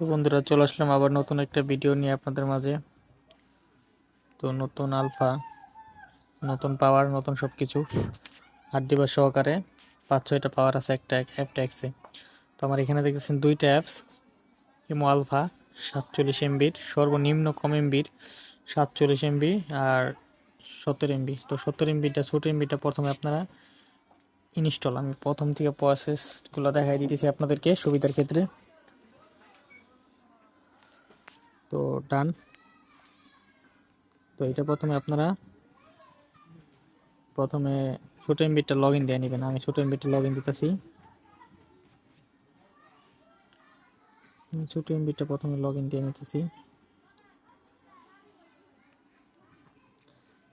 তো বন্ধুরা, চলে আসলাম আবার নতুন একটা ভিডিও নিয়ে আপনাদের মাঝে। তো নতুন আলফা নতুন পাওয়ার নতুন সব কিছু আট ডিবার সহকারে পাঁচ, ছয়টা পাওয়ার আছে, একটা অ্যাপ ট্যাক্সে তো আমার এখানে দেখতেছেন দুইটা অ্যাপস ইমো আলফা সাতচল্লিশ এমবির সর্বনিম্ন কম এমবির সাতচল্লিশ এমবি আর সত্তর এমবি তো সত্তর এমবিটা ছোটো এমবিটা প্রথমে আপনারা ইনস্টল আমি প্রথম থেকে প্রসেসগুলো দেখাই দিতেছি আপনাদেরকে সুবিধার ক্ষেত্রে। তো ডান। তো এটা প্রথমে আপনারা প্রথমে ছোটো এমবিটা লগ ইন দিয়ে নেবেন। আমি ছোটো এমবিটা লগ ইন দিতেছি ছোটো এমবিটা প্রথমে লগ ইন দিয়ে নিতেছি।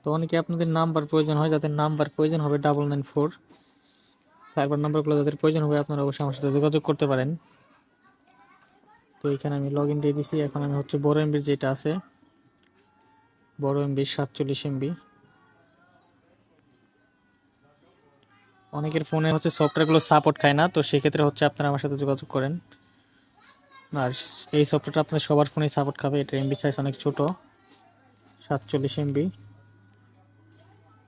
তো অনেকে আপনাদের নাম্বার প্রয়োজন হয়, যাদের নাম্বার প্রয়োজন হবে ডাবল নাইন ফোর সাইবার নাম্বারগুলো যাদের প্রয়োজন হবে, আপনারা অবশ্যই আমার সাথে যোগাযোগ করতে পারেন। তো এখানে আমি লগ ইন দিয়ে দিছি। এখন আমি হচ্ছে বড় এমবির যেটা আছে, বড় এমবি সাতচল্লিশ এমবি অনেকের ফোনে হচ্ছে সফটওয়্যারগুলো সাপোর্ট খায় না, তো সেক্ষেত্রে হচ্ছে আপনারা আমার সাথে যোগাযোগ করেন। আর এই সফটওয়্যারটা আপনার সবার ফোনেই সাপোর্ট খাবে, এটা এমবি সাইজ অনেক ছোট, সাতচল্লিশ এমবি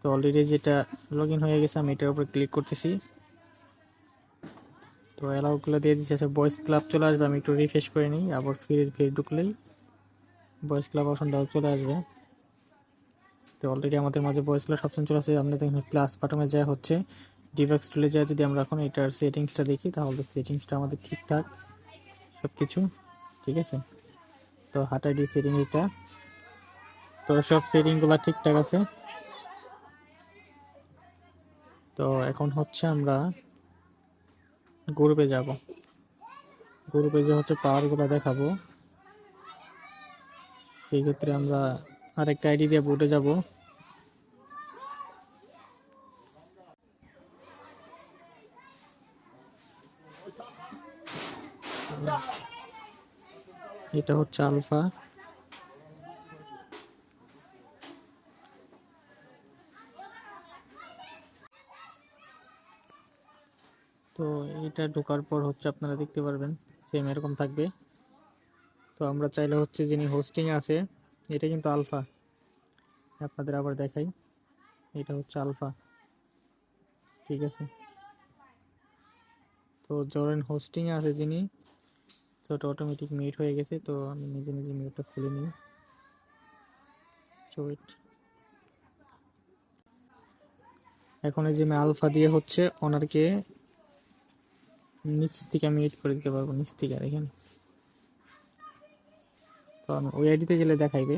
তো অলরেডি যেটা লগ হয়ে গেছে, আমি এটার উপর ক্লিক করতেছি। তো অ্যালাউগুলো দিয়ে দিচ্ছে আচ্ছা ভয়েস ক্লাব চলে আসবে, আমি একটু রিফ্রেশ করে নিই। আবার ফিরে ফিরে ঢুকলেই ভয়েস ক্লাব অপশনটাও চলে আসবে। তো অলরেডি আমাদের মাঝে ভয়েস ক্লাব অপশন চলে আসে। আমরা দেখুন প্লাস বাটনে যা হচ্ছে। ডিভাক্স টুলে যায় যদি আমরা এখন এটার সেটিংসটা দেখি, তাহলে সেটিংসটা আমাদের ঠিকঠাক সব কিছু ঠিক আছে? তো হাটাই ডি সেটিং এটা তো সব সেটিংগুলো ঠিকঠাক আছে। তো এখন হচ্ছে আমরা গ্রুপে যাব। গ্রুপে যে হচ্ছে পাওয়ারগুলো দেখাবো। সেই ক্ষেত্রে আমরা আরেকটা আইডি দিয়ে বুটে যাব। এটা হচ্ছে আলফা। তো এটা ঢোকার পর হচ্ছে আপনারা দেখতে পারবেন সেম এরকম থাকবে। তো আমরা চাইলে হচ্ছে যিনি হোস্টিং আছে, এটা কিন্তু আলফা আপনাদের আবার দেখাই, এটা হচ্ছে আলফা ঠিক আছে? তো জরেন হোস্টিং আছে যিনি, তো ওটা অটোমেটিক মিউট হয়ে গেছে, তো আমি নিজে নিজে মিউটটা খুলে নিই। এখন এই যে আমি আলফা দিয়ে হচ্ছে ওনারকে নিচ থেকে মিউট করে দিতে পারব, নিচ থেকে তো আমি ওই আইডিতে গেলে দেখাইবে,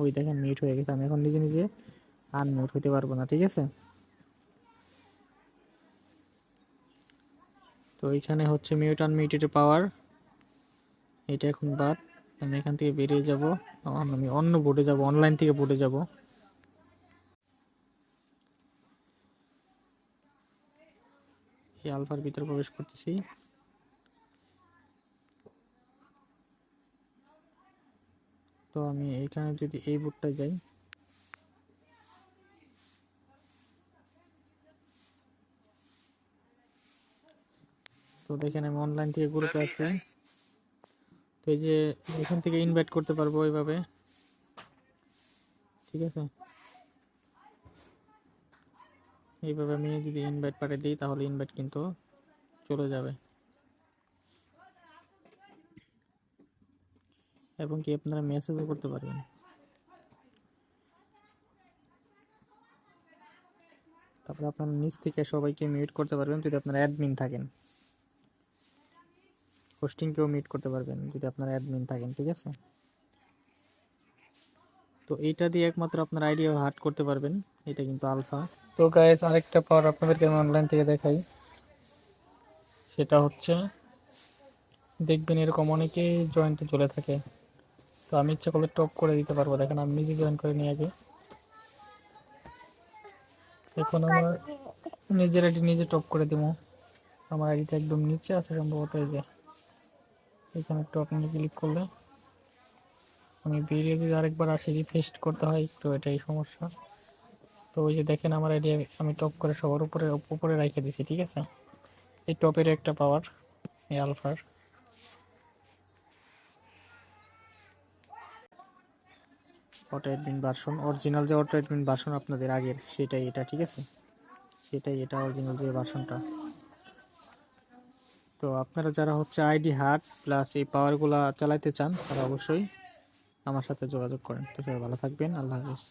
ওই দেখেন মিউট হয়ে গেছে, আমি এখন নিজে নিজে আনমিউট হইতে পারব না, ঠিক আছে? তো এখানে হচ্ছে মিউট আনমিউটেড পাওয়ার এটা এখন বাদ, আমি এখান থেকে বেরিয়ে যাব, আমি অন্য বোর্ডে যাব অনলাইন থেকে বোর্ডে যাব। এই আলফার ভিতরে প্রবেশ করতেছি। তো আমি এখানে যদি এই বুটটা যাই তো দেখেন আমি অনলাইন থেকে গ্রুপে আছে তো এই যে এখান থেকে ইনভাইট করতে পারব এইভাবে ঠিক আছে? এইভাবে আমি যদি ইনভাইট পাঠিয়ে দিই, তাহলে ইনভাইট কিন্তু চলে যাবে। এবং কি আপনারা মেসেজও করতে পারবেন। তারপরে আপনার নিচ থেকে সবাইকে মিউট করতে পারবেন, যদি আপনার অ্যাডমিন থাকেন। হোস্টিংকেও মিট করতে পারবেন, যদি আপনার অ্যাডমিন থাকেন, ঠিক আছে? তো এইটা দিয়ে একমাত্র আপনার আইডিয়া হার্ট করতে পারবেন, এটা কিন্তু আলফা। তো গাইস আরেকটা পাওয়ার আপনাদেরকে আমি অনলাইন থেকে দেখাই। সেটা হচ্ছে, দেখবেন এরকম অনেকেই জয়েন্টে চলে থাকে। তো আমি ইচ্ছা করলে টপ করে দিতে পারব। দেখেন, আমি নিজে জয়েন করে নিয়ে আগে। এখন আমার নিজের আইডি নিজে টপ করে দেবো। আমার আইডিটা একদম নিচে আছে সম্ভবত এই যে। এখানে টপ নিয়ে ক্লিক করলে আমি বেরিয়ে যদি আরেকবার আসি, রিফ্রেশ করতে হয় একটু এটাই সমস্যা। তো ওই যে দেখেন, আমার আইডিয়া আমি টপ করে সবার উপরে উপরে রেখে দিছি, ঠিক আছে? এই টপের একটা পাওয়ার এই আলফার অটো অ্যাডমিন বাসন অরিজিনাল যে অটো অ্যাডমিন বাসন আপনাদের আগের, সেটাই এটা, ঠিক আছে? সেটাই এটা অরিজিনাল যে বাসনটা তো আপনারা যারা হচ্ছে আইডি হাট প্লাস এই পাওয়ারগুলা চালাইতে চান, তারা অবশ্যই আমার সাথে যোগাযোগ করেন। তো সবাই ভালো থাকবেন। আল্লাহ হাফিজ।